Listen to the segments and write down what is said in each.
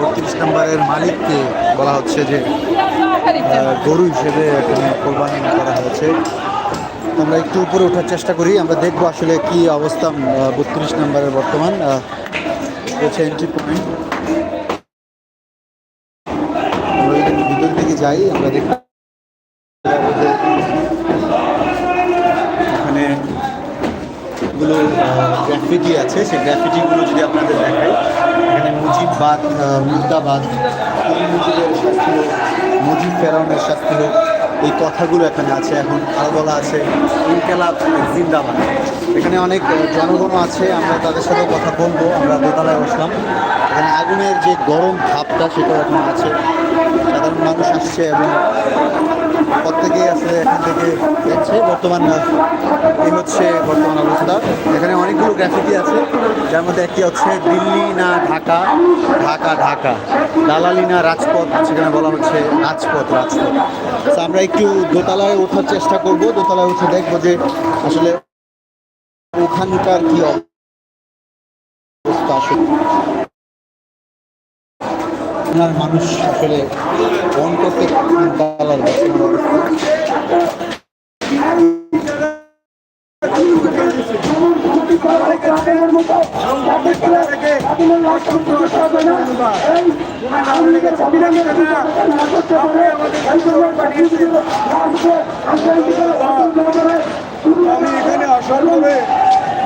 বত্রিশ নম্বরের মালিককে বলা হচ্ছে যে গরু হিসেবে এখানে কোরবানি করা হয়েছে। আমরা একটু উপরে ওঠার চেষ্টা করি, আমরা দেখব আসলে কি অবস্থা বত্রিশ নম্বরের বর্তমান। হচ্ছে এন্ট্রি পয়েন্ট আমরা যদি ভিতর দিকে যাই, আমরা যে এখানে গুলো গ্রাফিটি আছে। সেই গ্রাফিটিগুলো যদি আপনাদের দেখাই, এখানে মুজিববাদ কোন মুজিবের শাস্তি মুজিব ফেরাউনের শাস্তি হোক এই কথাগুলো এখানে আছে। এখন আরও বলা আছে, ইনকেলাব জিন্দাবাদ। এখানে অনেক জনগণ আছে, আমরা তাদের সাথে কথা বলব, আমরা দোতলায় বসলাম। এখানে আগুনের যে গরম ভাবটা সেটা এখন আছে। সাধারণ মানুষ আসছে এবং প্রত্যেকেই আসলে এখান থেকে দেখছে বর্তমান এই হচ্ছে বর্তমান অবস্থা। এখানে অনেকগুলো গ্রাফিটি আছে, যার মধ্যে একটি হচ্ছে দিল্লি না ঢাকা ঢাকা ঢাকা। দালালি না রাজপথ, সেখানে বলা হচ্ছে রাজপথ রাজপথ। আমরা একটু দোতলায় ওঠার চেষ্টা করব। দোতলায় উঠে দেখব যে আসলে ওখানকার কি অবস্থা। আপনার মানুষ আসলে ফোন করতে আমি এখানে আসার পরে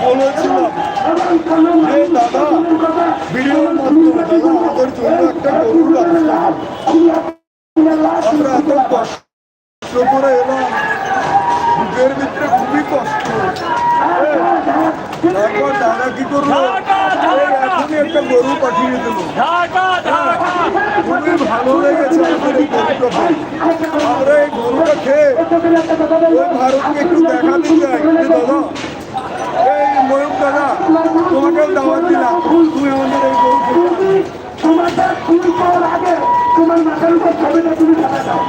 বলেছিলাম দাদা মাধ্যমে আমাদের জন্য একটা ব্যবস্থা করুন। আমরা এত ভিতরে খুবই কষ্ট তারপর দাদা কি একটা গরু পাঠিয়ে দিল ভালো লেগেছে আমাদের এই খেয়ে ভারতকে একটু দেখাতে চাই দাদা ময়ূর দাদা, তোমাকে দাওয়াত দিলাম তুমি আমাদের করার আগে তোমার মাথার উপর ছবিটা তুমি দেখা দাও।